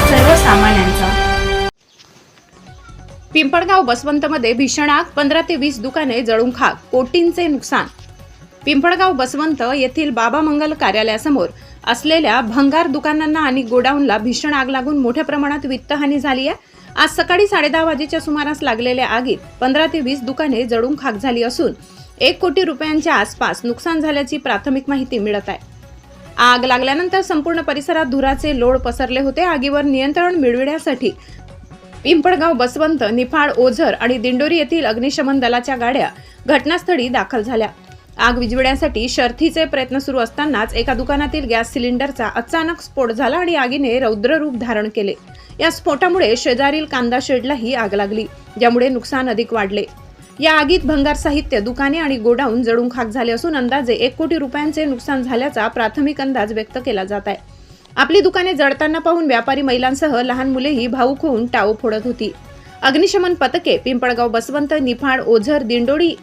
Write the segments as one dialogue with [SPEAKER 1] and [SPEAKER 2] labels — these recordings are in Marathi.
[SPEAKER 1] सर्वसामान्यांचा.
[SPEAKER 2] पिंपळगाव बसवंतमध्ये भीषण आग पंधरा ते वीस दुकाने जळून खाक कोटींचे नुकसान. पिंपळगाव बसवंत येथील बाबा मंगल कार्यालयासमोर असलेल्या भंगार दुकानांना आणि गोडाऊनला भीषण आग लागून मोठ्या प्रमाणात वित्तहानी झाली आहे. आज सकाळी साडेदहा वाजेच्या सुमारास लागलेल्या आगीत पंधरा ते वीस दुकाने जळून खाक झाली असून एक कोटी रुपयांच्या आसपास नुकसान झाल्याची प्राथमिक माहिती मिळत आहे. आग लागल्यानंतर संपूर्ण परिसरात धुराचे लोड पसरले होते. आगीवर नियंत्रण मिळविण्यासाठी पिंपळगाव बसवंत निफाड ओझर आणि दिंडोरी येथील अग्निशमन दलाच्या गाड्या घटनास्थळी दाखल झाल्या. आग विझविण्यासाठी शर्थीचे प्रयत्न सुरू असतानाच एका दुकानातील गॅस सिलेंडरचा अचानक स्फोट झाला आणि आगीने रौद्र रूप धारण केले. या स्फोटामुळे शेजारील कांदा शेडलाही आग लागली ज्यामुळे नुकसान अधिक वाढले. या आगीत भंगार साहित्य दुकाने आणि गोडाऊन जळून खाक झाले असून अंदाजे एक कोटी रुपयांचे नुकसान झाल्याचा प्राथमिक अंदाज व्यक्त केला जात आहे. आपली दुकाने जळताना पाहून व्यापारी महिलांसह लहान मुलेही भाऊक होऊन टाव फोडत होती. अग्निशमन पथके पिंपळगाव बसवंत निफाड ओझर दिंडोरी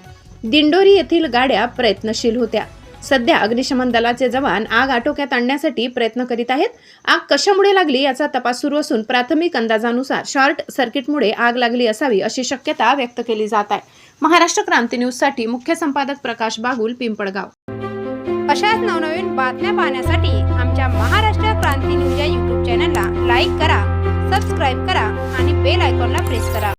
[SPEAKER 2] दिंडोरी येथील गाड्या प्रयत्नशील होत्या. सध्या अग्निशमन दलाचे जवान आग आटोक्यात आणण्यासाठी प्रयत्न करीत आहेत. आग कशामुळे लागली याचा तपास सुरू असून प्राथमिक अंदाजानुसार शॉर्ट सर्किटमुळे आग लागली असावी अशी शक्यता व्यक्त केली जात आहे. महाराष्ट्र क्रांती न्यूजसाठी मुख्य संपादक प्रकाश बागुल पिंपळगाव.
[SPEAKER 3] अशाच नवनवीन बातम्या पाहण्यासाठी आमच्या महाराष्ट्र क्रांती न्यूज या यूट्यूब चॅनलला लाईक करा सबस्क्राईब करा आणि बेल आयकॉनला प्रेस करा.